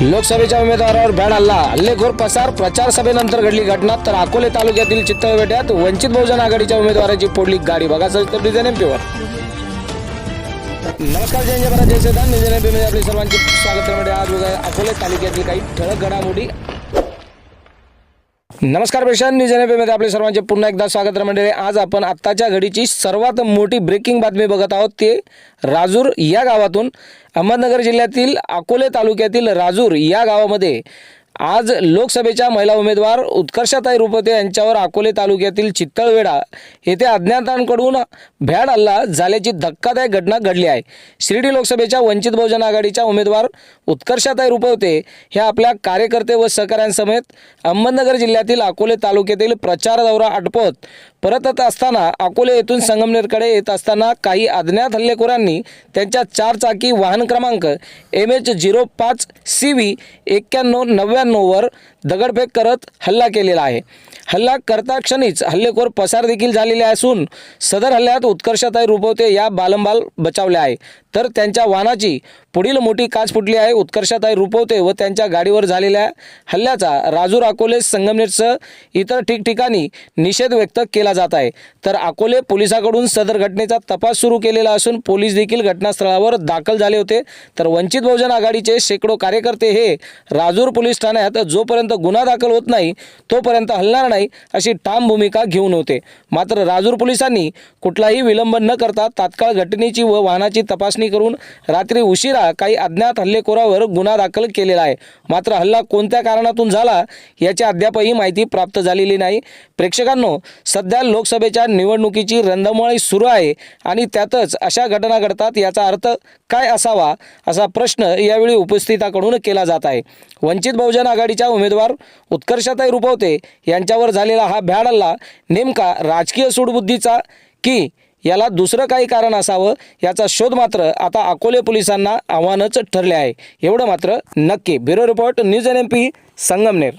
लोकसभेच्या उमेदवारावर भॅड हल्ला. हल्लेखोर पसार प्रचार सभेनंतर घडली घटना तर अकोले तालुक्यातील चित्तळवेट्यात वंचित बहुजन आघाडीच्या उमेदवाराची फोडली गाडी. बघा सविस्तर डिझाईन एमपीवर नमस्कार जय जय महाराज जय श्रीराम डिझाईन मध्ये आपले सर्वांचे स्वागत करण्यामध्ये आज बघा अकोले तालुक्यातील काही ठळक घडामोडी. नमस्कार प्रशांत न्यूजमध्ये आपले सर्वांचे पुन्हा एकदा स्वागत मंडळी आज आपण आत्ताच्या घडीची सर्वात मोठी ब्रेकिंग बातमी बघत आहोत. ते राजूर या गावातून अहमदनगर जिल्ह्यातील अकोले तालुक्यातील राजूर या गावामध्ये आज लोकसभेच्या महिला उमेदवार उत्कर्षाताई रुपते यांच्यावर अकोले तालुक्यातील चित्तळवेढा येथे अज्ञातांकडून भ्याड हल्ला झाल्याची धक्कादायक घटना घडली आहे. शिर्डी लोकसभेच्या वंचित बहुजन आघाडीच्या उमेदवार उत्कर्षाताई रुपवते ह्या आपल्या कार्यकर्ते व सहकाऱ्यांसमेत अहमदनगर जिल्ह्यातील अकोले तालुक्यातील प्रचार दौरा आटपत परतत असताना अकोले येथून संगमनेरकडे येत असताना काही अज्ञात हल्लेखोरांनी त्यांच्या चारचाकी वाहन क्रमांक एम एच झिरो पाच सी व्ही एक्क्याण्णव Over. दगडफेक करत हल्ला केलेला आहे. हल्ला करता क्षणीच हल्लेखोर पसार देखील झालेले असून सदर हल्ल्यात उत्कर्षताई रुपवते या बालंबाल बचावल्या आहे. तर त्यांच्या वाहनाची पुढील मोठी काच फुटली आहे. उत्कर्षताई रुपवते व त्यांच्या गाडीवर झालेल्या हल्ल्याचा राजूर अकोले संगमनेरसह इतर ठिकठिकाणी निषेध व्यक्त केला जात आहे. तर अकोले पोलिसाकडून सदर घटनेचा तपास सुरू केलेला असून पोलीस देखील घटनास्थळावर दाखल झाले होते. तर वंचित बहुजन आघाडीचे शेकडो कार्यकर्ते हे राजूर पोलीस ठाण्यात जोपर्यंत गुन्हा दाखल होत नाही तोपर्यंत हलणार नाही अशी ठाम भूमिका घेऊन होते. मात्र राजूर पोलिसांनी कुठलाही विलंब न करता तात्काळ घटनेची व वाहनाची तपासणी करून रात्री उशिरा काही अज्ञात हल्लेखोरावर गुन्हा दाखल केलेला आहे. मात्र हल्ला कोणत्या कारणातून झाला याची अद्यापही माहिती प्राप्त झालेली नाही. प्रेक्षकांनो सध्या लोकसभेच्या निवडणुकीची रंधमाळी सुरू आहे आणि त्यातच अशा घटना घडतात याचा अर्थ काय असावा असा प्रश्न यावेळी उपस्थिताकडून केला जात आहे. वंचित बहुजन आघाडीच्या उमेदवार उमेदवार उत्कर्षताई रुपवते यांच्यावर झालेला हा भ्याड हल्ला नेमका राजकीय सूडबुद्धीचा की याला दुसरं काही कारण असावं याचा शोध मात्र आता अकोले पोलिसांना आव्हानच ठरले आहे. एवढं मात्र नक्की. Bureau report news N M P Sangamner.